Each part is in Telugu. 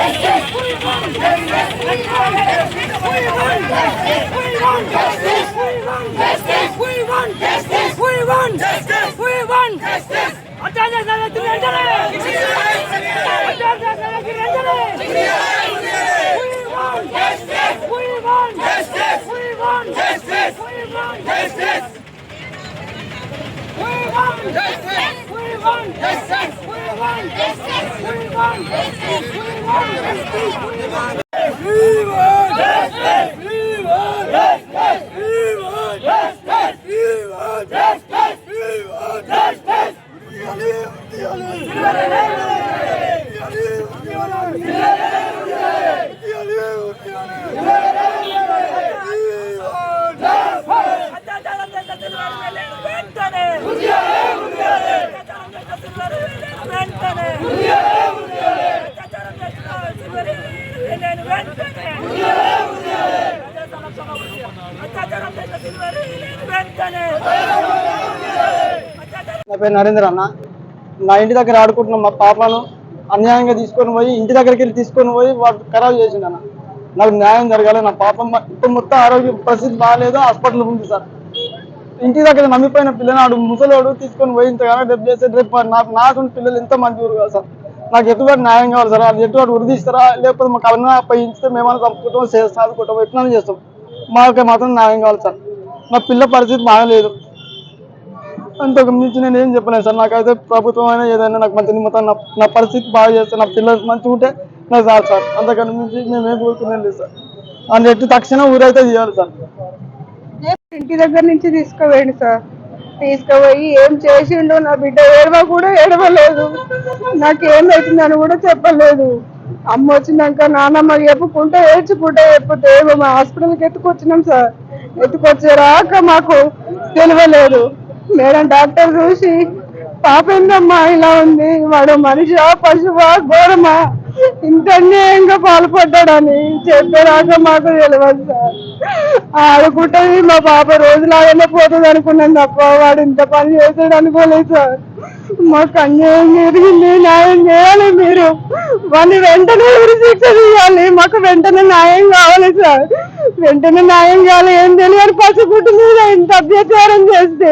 Justice! We want justice! We want justice! We won. justice! నా పేరు నరేంద్ర అన్న. నా ఇంటి దగ్గర ఆడుకుంటున్న మా పాపను అన్యాయంగా తీసుకొని పోయి ఇంటి దగ్గరికి వెళ్ళి తీసుకొని పోయి వాడు ఖరాబ్ చేసిండు అన్న. నాకు న్యాయం జరగాలి నా పాపం ఇప్పుడు మొత్తం ఆరోగ్య పరిస్థితి బాగాలేదు హాస్పిటల్ ఉంది సార్. ఇంటి దగ్గర నమ్మిపోయిన పిల్లనాడు ముసలోడు తీసుకొని పోయి ఇంతగానో డబ్బు చేస్తే రేపు నాకు నాకు పిల్లలు ఎంత మంది ఊరు కాదు సార్. నాకు ఎటువంటి న్యాయం కావాలి సార్? అది ఎటువంటి ఉరిదిస్తారా లేకపోతే మాకు అవన్నీ అప్పగించితే మేమన్నా చంపుకుంటాం చే- సాదుకుంటాం ఎట్లా చేస్తాం? మాకు మాత్రం న్యాయం కావాలి సార్. నా పిల్ల పరిస్థితి బాగలేదు. అంతకు మించి నేను ఏం చెప్పలేను సార్. నాకైతే ప్రభుత్వం అయినా ఏదైనా నాకు మంచి మొత్తం నా పరిస్థితి బాగా చేస్తే నా పిల్లలు మంచిగా ఉంటే నాకు సార్ సార్. అంతకన్నా మించి మేము ఏం కోరుకునేది లేదు సార్. అన్నట్టు తక్షణం ఊరైతే చేయాలి సార్. ఇంటి దగ్గర నుంచి తీసుకోవేయండి సార్. తీసుకుపోయి ఏం చేసిండు నా బిడ్డ ఏడవ కూడా ఏడవలేదు. నాకేమైతుందని కూడా చెప్పలేదు. అమ్మ వచ్చినాక నాన్నమ్మ చెప్పుకుంటే ఏడ్చుకుంటే చెప్పుతే మా హాస్పిటల్కి ఎత్తుకొచ్చినాం సార్. ఎత్తుకొచ్చేరాక మాకు తెలియలేదు. మేడం డాక్టర్ చూసి పాప ఏందమ్మా ఇలా ఉంది? వాడు మనిషా పశువా ఘోరమా? ఇంత అన్యాయంగా పాల్పడ్డాడని చెప్పేదాకా మాకు తెలియదు సార్. ఆడుకుంటుంది మా పాప రోజులాగానే పోతుంది అనుకున్నాను తప్ప వాడు ఇంత పని చేసాడు అనుకోలేదు సార్. మాకు అన్యాయం జరిగింది న్యాయం చేయాలి మీరు. వాడిని వెంటనే ఉరి శిక్ష చేయాలి మాకు వెంటనే న్యాయం కావాలి సార్. వెంటనే న్యాయం కావాలి ఏం తెలియని పసుపుట్టు మీద ఇంత అభ్యచారం చేస్తే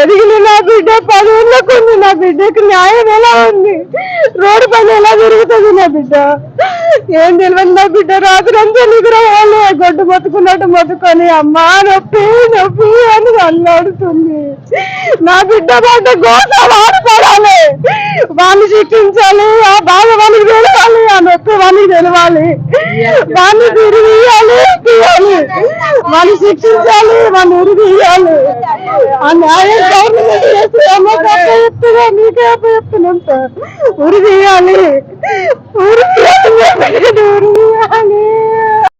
ఎదిగిన నా బిడ్డ పదవుల్లోకి ఉంది నా బిడ్డకి న్యాయం ఎలా ఉంది? రోడ్డు పని ఎలా జరుగుతుంది నా బిడ్డ? ఏం తెలియదు నా బిడ్డ రాత్రి అంతా నిద్ర వాళ్ళు గొడ్డు మొత్తుకున్నట్టు మొత్తుకొని అమ్మా నొప్పి నొప్పి అని అన్నాడుతుంది. నా బిడ్డ బాధ గోస ఆడుకోవాలి వాళ్ళు శిక్షించాలి ఆ బాధ వానికి వానికి తెలవాలి. వాడిని తిరిగియాలి తీయాలి. వాడిని శిక్షించాలి వాడిని ఉరిగియాలి ఆ న్యాయం గవర్నమెంట్ చేస్తే అమ్మ చెప్తున్నా నీకే చెప్తున్నాం సార్ ఉరి తీయాలి ఉరి తీయాలి ఉరి తీయాలి